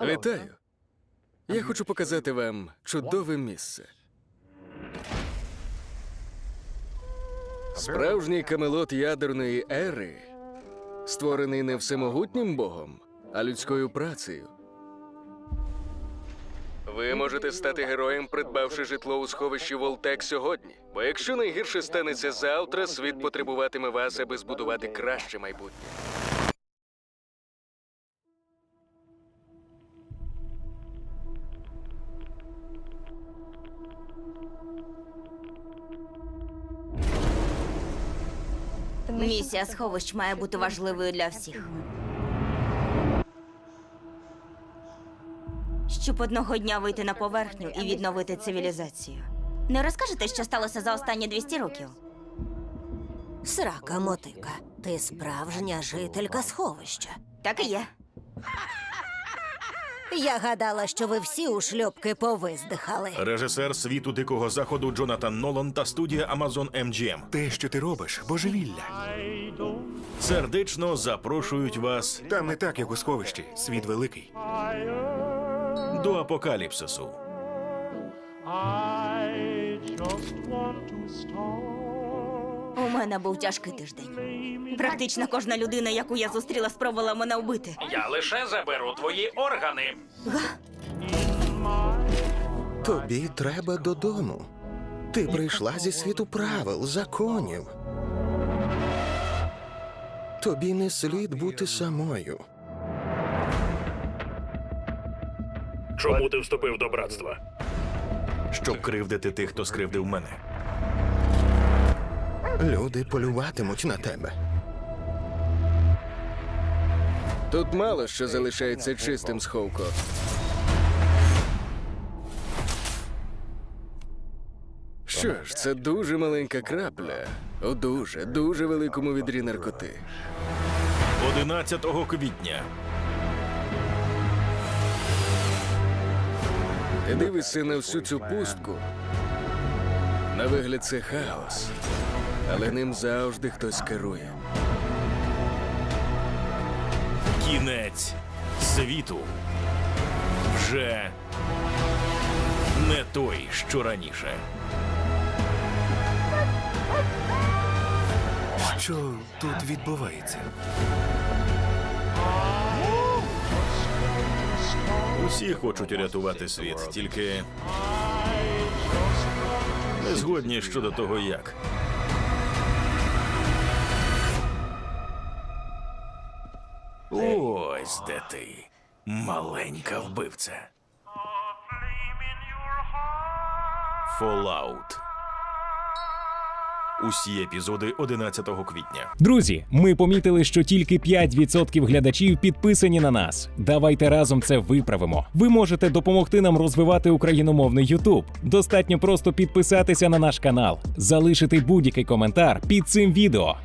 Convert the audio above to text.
Вітаю. Я хочу показати вам чудове місце. Справжній камелот ядерної ери, створений не всемогутнім богом, а людською працею. Ви можете стати героєм, придбавши житло у сховищі Волтек сьогодні. Бо якщо найгірше станеться завтра, світ потребуватиме вас, аби збудувати краще майбутнє. Місія сховищ має бути важливою для всіх. Щоб одного дня вийти на поверхню і відновити цивілізацію. Не розкажете, що сталося за останні 200 років? Срака мотика, ти справжня жителька сховища. Так і є. Я гадала, що ви всі у шльопки повиздихали. Режисер світу дикого заходу Джонатан Нолан та студія Amazon MGM Те, що ти робиш, божевілля. сердечно запрошують вас Там не так, як у сховищі. Світ великий. до апокаліпсису. I just want to start. У мене був тяжкий тиждень. Практично кожна людина, яку я зустріла, спробувала мене вбити. Я лише заберу твої органи. Тобі треба додому. Ти прийшла зі світу правил, законів. Тобі не слід бути самою. Чому ти вступив до братства? Щоб кривдити тих, хто скривдив мене. Люди полюватимуть на тебе. Тут мало що залишається чистим сховко. Що ж, це дуже маленька крапля у дуже, дуже великому відрі наркоти. 11 квітня. Ти дивишся на всю цю пустку. На вигляд це хаос, але ним завжди хтось керує. Кінець світу. Вже не той, що раніше. Що тут відбувається? Усі хочуть рятувати світ, тільки не згодні щодо того, як. Ось де ти, маленька вбивця. Fallout. Усі епізоди 11 квітня. Друзі, ми помітили, що тільки 5% глядачів підписані на нас. Давайте разом це виправимо. Ви можете допомогти нам розвивати україномовний Ютуб. Достатньо просто підписатися на наш канал, залишити будь-який коментар під цим відео